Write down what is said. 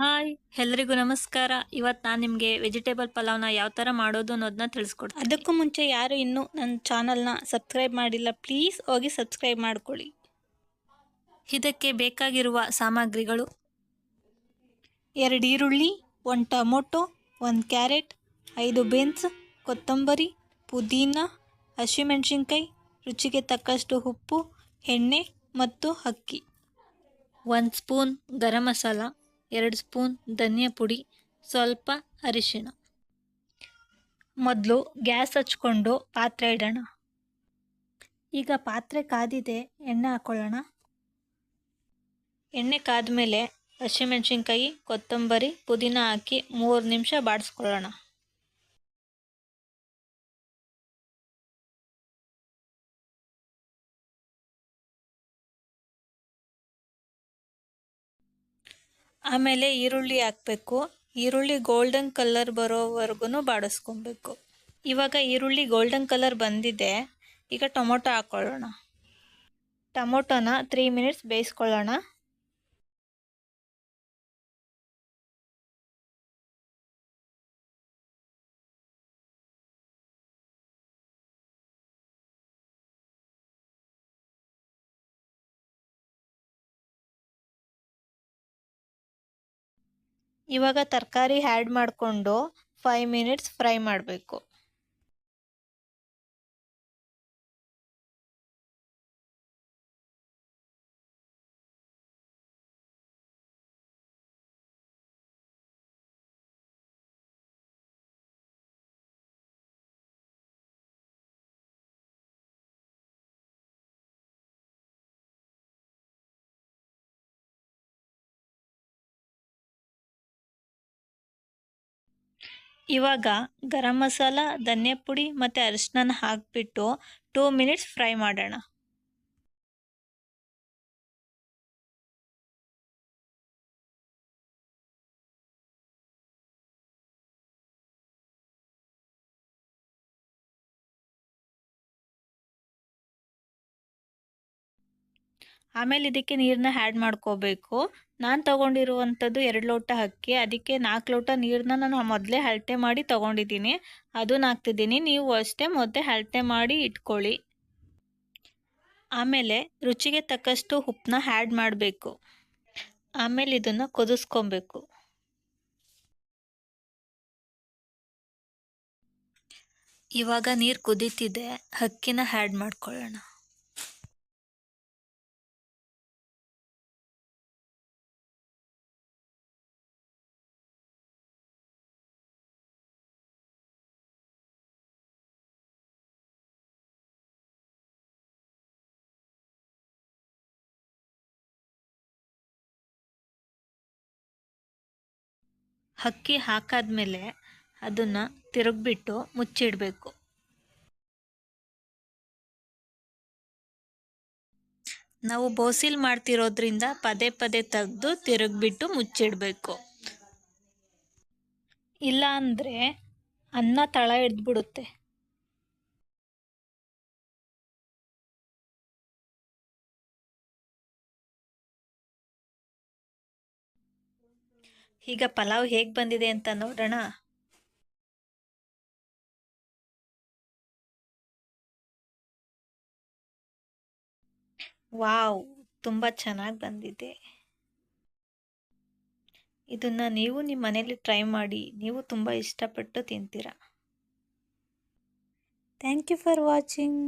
Hi ಎಲ್ಲರಿಗೂ ನಮಸ್ಕಾರ. ಇವತ್ತು ನಾನು ನಿಮಗೆ ವೆಜಿಟೇಬಲ್ ಪಲಾವ್ನ ಯಾವ ಥರ ಮಾಡೋದು ಅನ್ನೋದನ್ನ ತಿಳಿಸ್ಕೊಡ್ತೀನಿ. ಅದಕ್ಕೂ ಮುಂಚೆ ಯಾರು ಇನ್ನೂ ನನ್ನ ಚಾನಲ್ನ ಸಬ್ಸ್ಕ್ರೈಬ್ ಮಾಡಿಲ್ಲ ಪ್ಲೀಸ್ ಹೋಗಿ ಸಬ್ಸ್ಕ್ರೈಬ್ ಮಾಡ್ಕೊಳ್ಳಿ. ಇದಕ್ಕೆ ಬೇಕಾಗಿರುವ ಸಾಮಗ್ರಿಗಳು. ಎರಡು ಈರುಳ್ಳಿ ಒಂದು ಟೊಮೊಟೊ ಒಂದು ಕ್ಯಾರೆಟ್ ಐದು ಬೀನ್ಸ್ ಕೊತ್ತಂಬರಿ ಪುದೀನ ಹಸಿಮೆಣಸಿನ್ಕಾಯಿ ರುಚಿಗೆ ತಕ್ಕಷ್ಟು ಉಪ್ಪು ಎಣ್ಣೆ ಮತ್ತು ಅಕ್ಕಿ. ಒಂದು ಸ್ಪೂನ್ ಗರಂ ಮಸಾಲ. ಎರಡು ಸ್ಪೂನ್ ಧನಿಯಾ ಪುಡಿ, ಸ್ವಲ್ಪ ಅರಿಶಿಣ. ಮೊದಲು ಗ್ಯಾಸ್ ಹಚ್ಕೊಂಡು ಪಾತ್ರೆ ಇಡೋಣ. ಈಗ ಪಾತ್ರೆ ಕಾದಿದೆ, ಎಣ್ಣೆ ಹಾಕ್ಕೊಳ್ಳೋಣ ಎಣ್ಣೆ ಕಾದ ಮೇಲೆ ಹಸಿಮೆಣ್ಸಿನ್ಕಾಯಿ, ಕೊತ್ತಂಬರಿ, ಪುದೀನ ಹಾಕಿ ಮೂರು ನಿಮಿಷ ಬಾಡಿಸ್ಕೊಳ್ಳೋಣ. ಆಮೇಲೆ ಈರುಳ್ಳಿ ಹಾಕಬೇಕು. ಈರುಳ್ಳಿ ಗೋಲ್ಡನ್ ಕಲರ್ ಬರೋವರೆಗೂ ಬಾಡಿಸ್ಕೊಬೇಕು. ಇವಾಗ ಈರುಳ್ಳಿ ಗೋಲ್ಡನ್ ಕಲರ್ ಬಂದಿದೆ. ಈಗ ಟೊಮೊಟೊ ಹಾಕ್ಕೊಳ್ಳೋಣ ಟೊಮೊಟೊನ ತ್ರೀ ಮಿನಿಟ್ಸ್ ಬೇಯಿಸ್ಕೊಳ್ಳೋಣ. ಇವಾಗ ತರಕಾರಿ ಆ್ಯಡ್ ಮಾಡಿಕೊಂಡು ಫೈವ್ ಮಿನಿಟ್ಸ್ ಫ್ರೈ ಮಾಡಬೇಕು. ಇವಾಗ ಗರಂ ಮಸಾಲ ಧನಿಯಾ ಪುಡಿ ಮತ್ತು ಅರಿಶಿನ ಹಾಕಿಬಿಟ್ಟು ಟೂ ಮಿನಿಟ್ಸ್ ಫ್ರೈ ಮಾಡೋಣ. ಆಮೇಲೆ ಇದಕ್ಕೆ ನೀರನ್ನ ಹ್ಯಾಡ್ ಮಾಡ್ಕೋಬೇಕು. ನಾನು ತೊಗೊಂಡಿರುವಂಥದ್ದು ಎರಡು ಲೋಟ ಅಕ್ಕಿ, ಅದಕ್ಕೆ ನಾಲ್ಕು ಲೋಟ ನೀರನ್ನ ನಾನು ಮೊದಲೇ ಹಳತೆ ಮಾಡಿ ತೊಗೊಂಡಿದ್ದೀನಿ. ಅದನ್ನ ಹಾಕ್ತಿದ್ದೀನಿ ನೀವು ಅಷ್ಟೇ ಮೊದಲೇ ಹಳತೆ ಮಾಡಿ ಇಟ್ಕೊಳ್ಳಿ. ಆಮೇಲೆ ರುಚಿಗೆ ತಕ್ಕಷ್ಟು ಉಪ್ಪನ್ನ ಹ್ಯಾಡ್ ಮಾಡಬೇಕು. ಆಮೇಲೆ ಇದನ್ನು ಕುದಿಸ್ಕೊಬೇಕು. ಇವಾಗ ನೀರು ಕುದೀತಿದೆ. ಅಕ್ಕಿನ ಹ್ಯಾಡ್ ಮಾಡ್ಕೊಳ್ಳೋಣ. ಅಕ್ಕಿ ಹಾಕಾದ್ಮೇಲೆ ಅದನ್ನು ತಿರುಗ್ಬಿಟ್ಟು ಮುಚ್ಚಿಡಬೇಕು. ನಾವು ಬೋಸಿಲ್ ಮಾಡ್ತಿರೋದ್ರಿಂದ ಪದೇ ಪದೇ ತೆಗೆದು ತಿರುಗಿಬಿಟ್ಟು ಮುಚ್ಚಿಡಬೇಕು. ಇಲ್ಲ ಅಂದರೆ ಅನ್ನ ತಳ ಹಿಡ್ದ್ಬಿಡುತ್ತೆ ಈಗ ಪಲಾವ್ ಹೇಗೆ ಬಂದಿದೆ ಅಂತ ನೋಡೋಣ ವಾವ್, ತುಂಬ ಚೆನ್ನಾಗಿ ಬಂದಿದೆ. ಇದನ್ನು ನೀವು ನಿಮ್ಮ ಮನೇಲಿ ಟ್ರೈ ಮಾಡಿ, ನೀವು ತುಂಬ ಇಷ್ಟಪಟ್ಟು ತಿಂತೀರ. Thank you for watching.